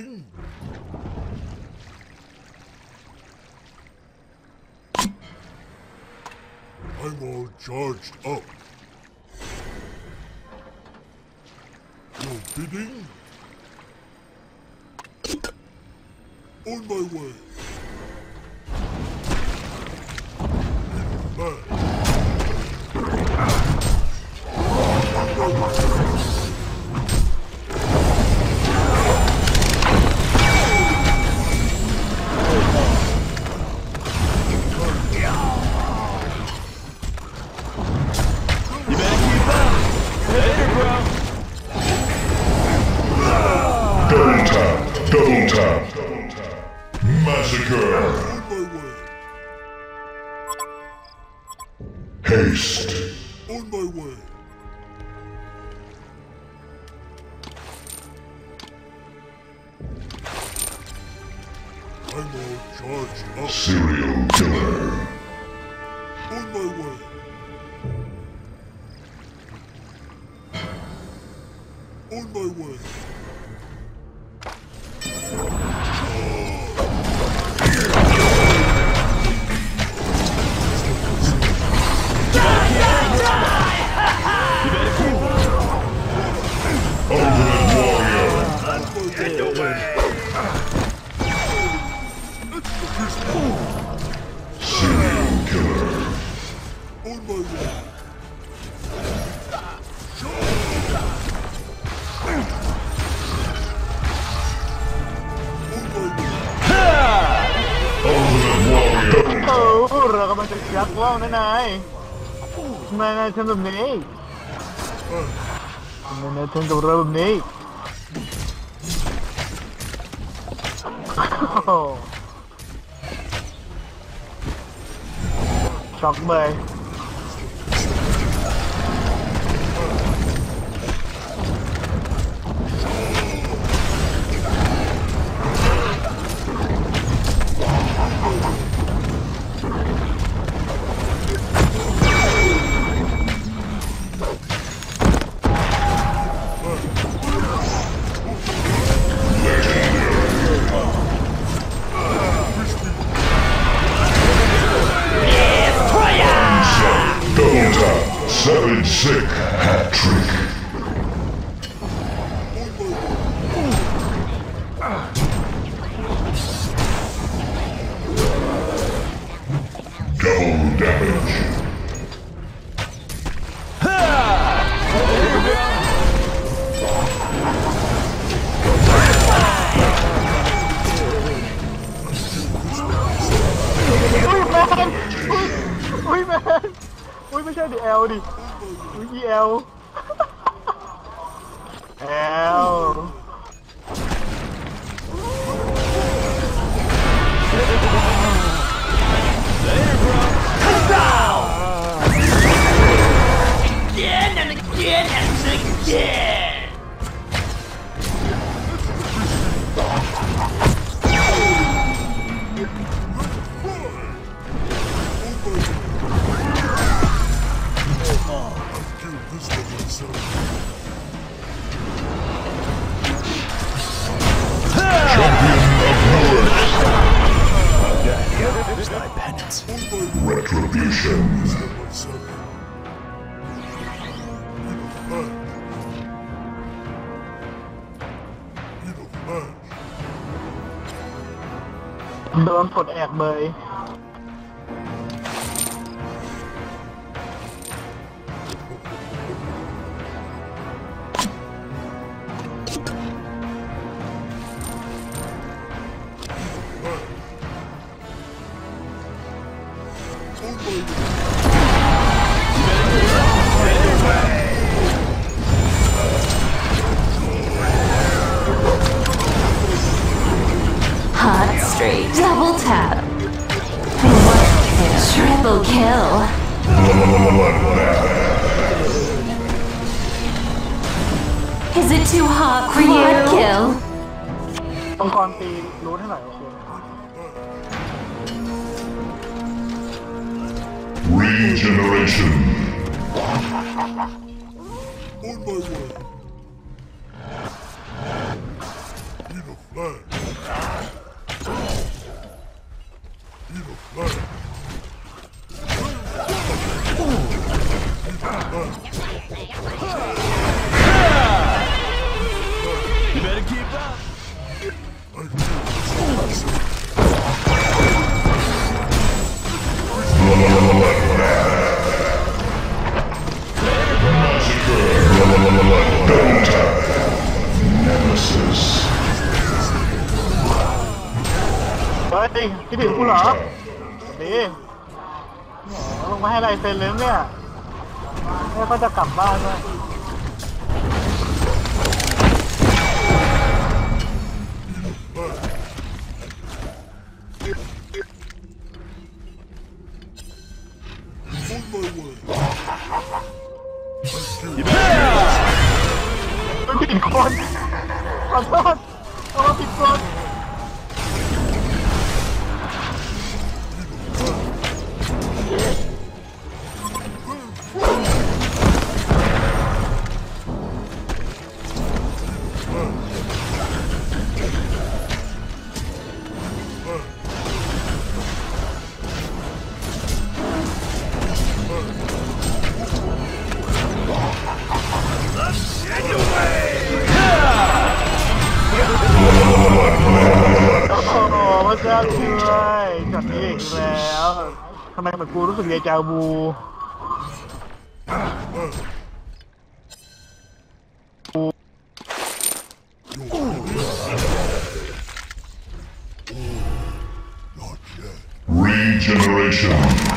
I'm all charged up. Your bidding? On my way. Double tap. Massacre. On my way. Haste. On my way. I'm all charged up. Serial killer. On my way. On my way. ยักว่าวนะนายทำไมนายทำแบบนี้ทำไมนายทำกับเราแบบนี้ช็อกเลย di L di. Uji L. L. Later, bro. Down. Again and again and again. Retribution. myself. Enough man. Enough tap. Triple kill. Is it too hot for you? kill. มังกรตีรู้เท่าไหร่โอเค Regeneration. On my way. In a flash. In คิดถึงกูเหรอดีแหมลงมาให้ลายเซ็นเลยเนี่ยแล้วก็จะกลับบ้านด้วย on my way. ผิดคนขอโทษเอามาผิดคน Cabo. Regeneration.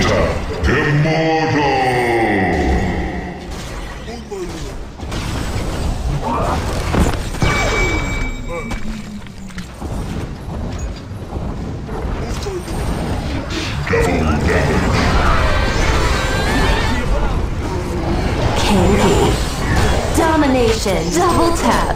Double. Immortal. Double damage. Kinky. Domination. Double tap.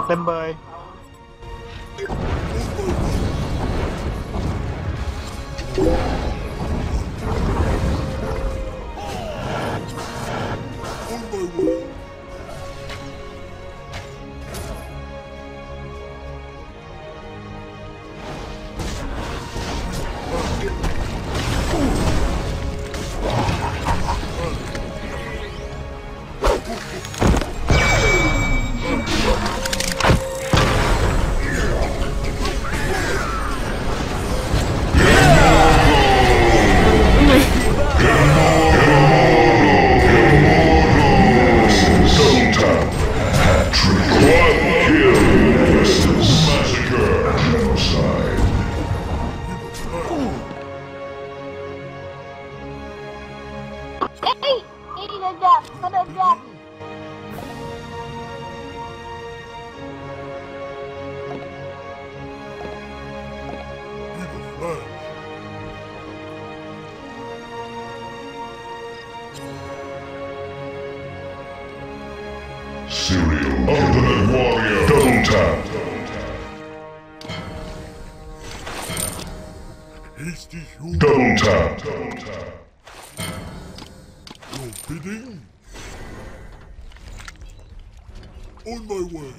nào tem bơi Ooh. Ultimate Warrior. Double tap. Hasty human. Double tap. Your bidding? On my way.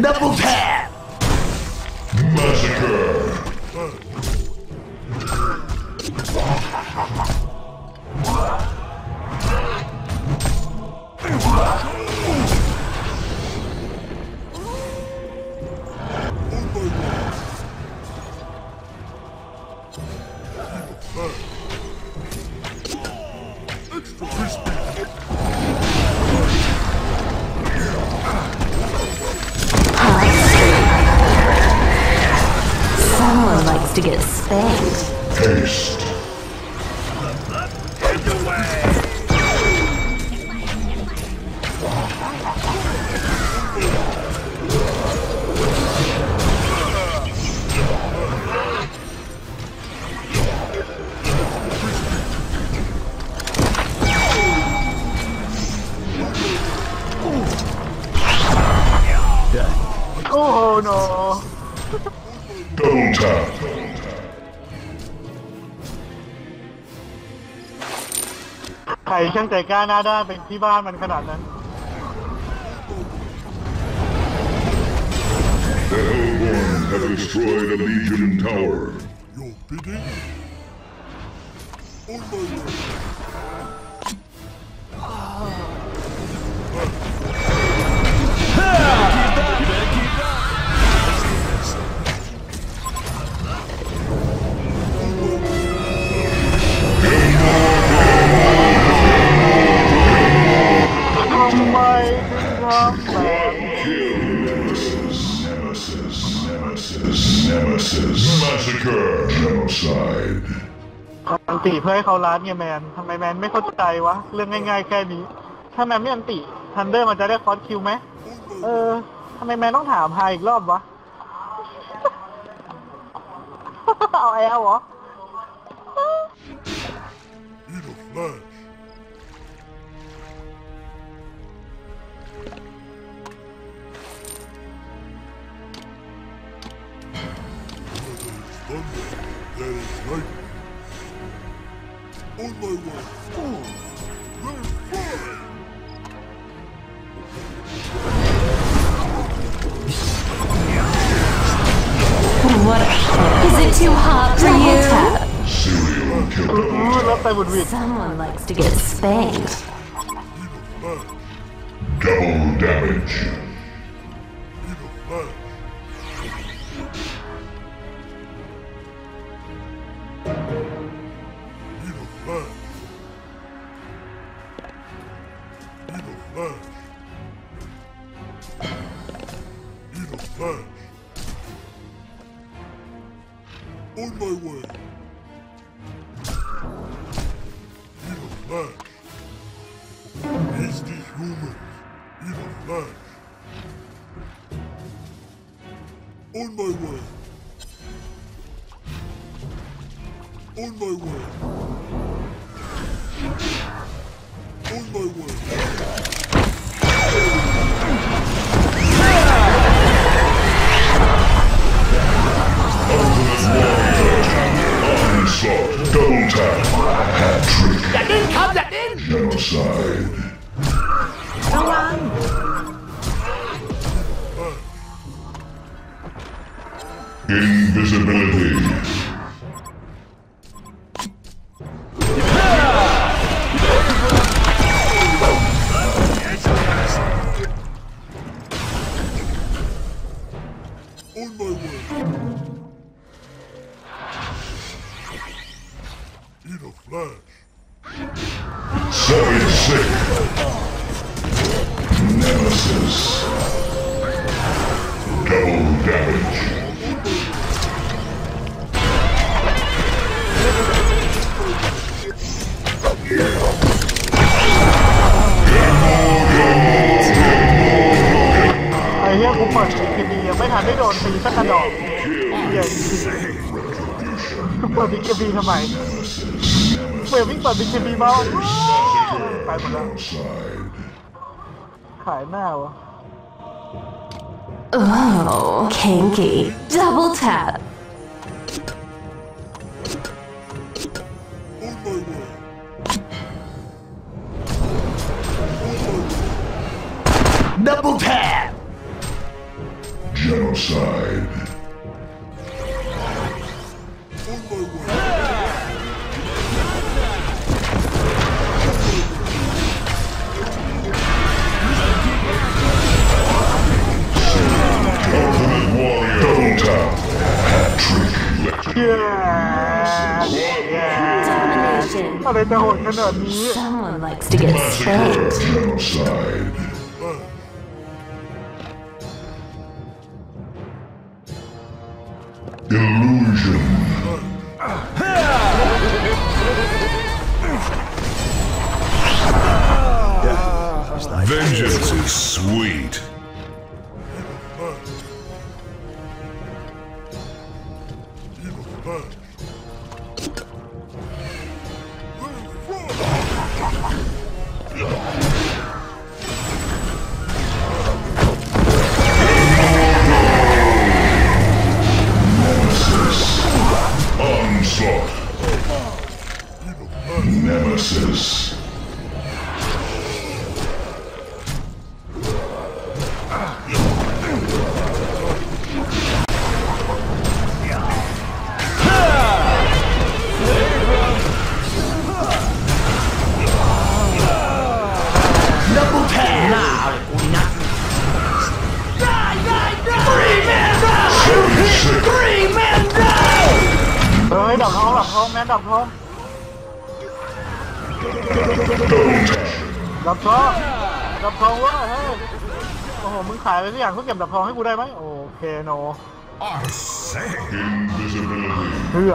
Double tap! Massacre. ใครช่างใจกล้าหน้าด้านเป็นที่บ้านมันขนาดนั้น The Hellborn have destroyed a Legion tower. Your bidding? On my way. ติเพื่อให้เขาล้านไงแมนทำไมแมนไม่เข้าใจวะ เรื่องง่ายๆแค่นี้ ถ้าแมนไม่อันติทันเดอร์มันจะได้คอสคิวไหมเออทำไมแมนต้องถามพายอีกรอบวะ เอาแอลเหรอ In a flash. Where there is On my way. What? Is it too hot for you? Someone likes to get spanked. Double damage. On my way. In a flash. Hasty humans. In a flash. On my way. On my way. Invisibility. เหี้ยเปิดดีเคบีทำไมเปิดวิ่งเปิดดีเคบีมาไปหมดแล้ว ขายหน้าวะ Oh, kinky. Double tap. On my way. Double tap. Genocide. trick. เย้ Domination. อะไรจะโหดขนาดนี้ Someone likes to get spanked. Genocide. Illusion. Vengeance is sweet. ก็บดับทองให้กูได้ไหมโอเคโน Invisibility. เพื่อ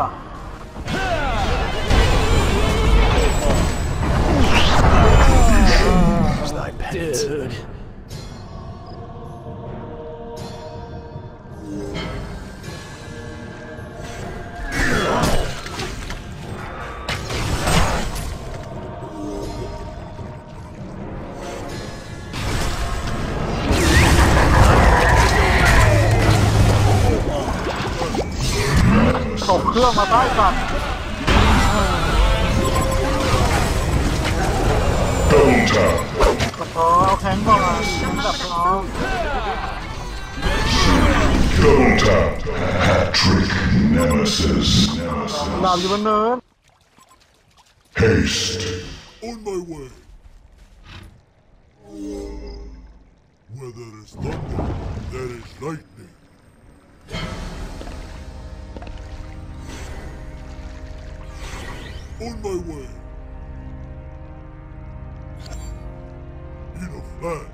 มาใต้สัตว์ Double tap. ดับท้องเอาแข้งก่อนดับท้อง Double tap. Hat trick. Nemesis. หลับอยู่บนเนิน Haste. On my way. Where there is thunder, there is lightning. On my way. In a flash.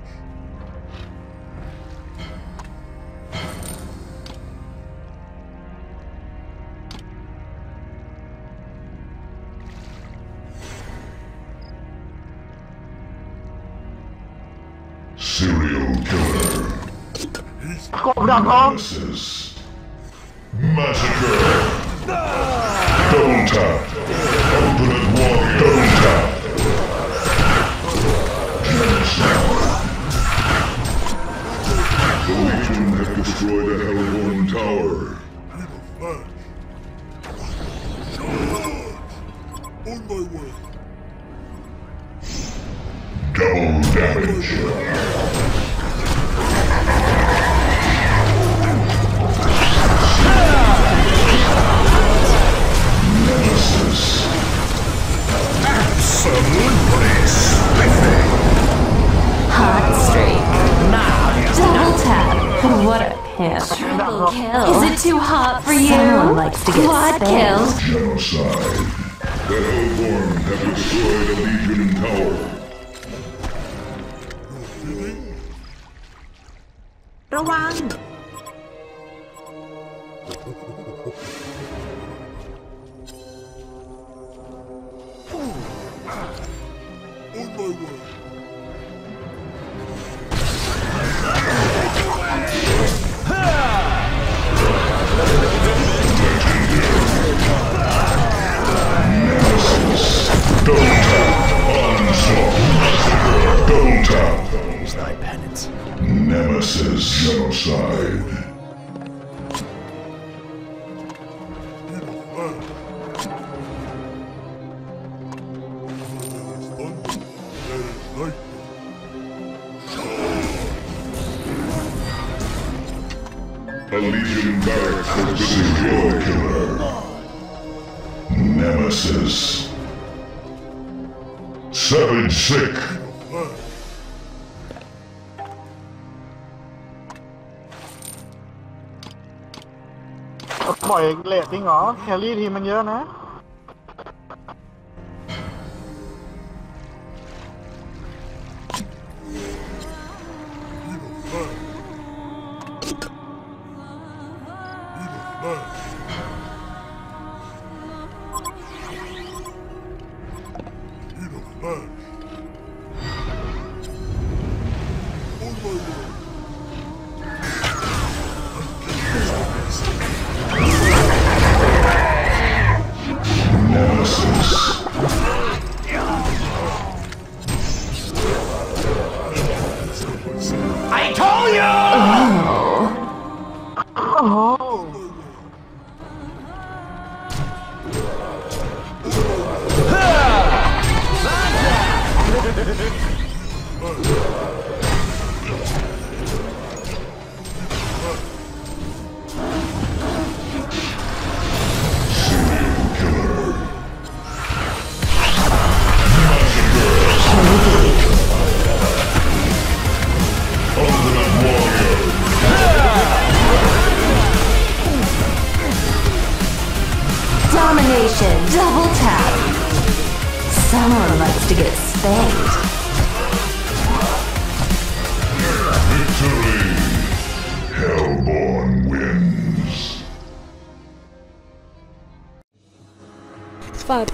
Serial killer. Massacre. Double tap. Legion have destroyed a Hellborn tower. On my way. Double damage. Nemesis. Absolutely. Hot streak. Double tap. What a pimp. Triple kill. Is it too hot for you? Someone likes to get Quad kill. Genocide. The Hellborn have destroyed a Legion tower. ระวัง On my way. Goltown. Use thy penance. Nemesis genocide. A Legion barrack the joy killer. Nemesis. Savage Sick. ปล่อยเลทจริงเหรอ แครี่ทีมมันเยอะนะ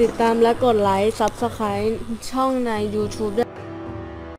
ติดตามและกดไลค์ Subscribe ช่องใน YouTube ด้วย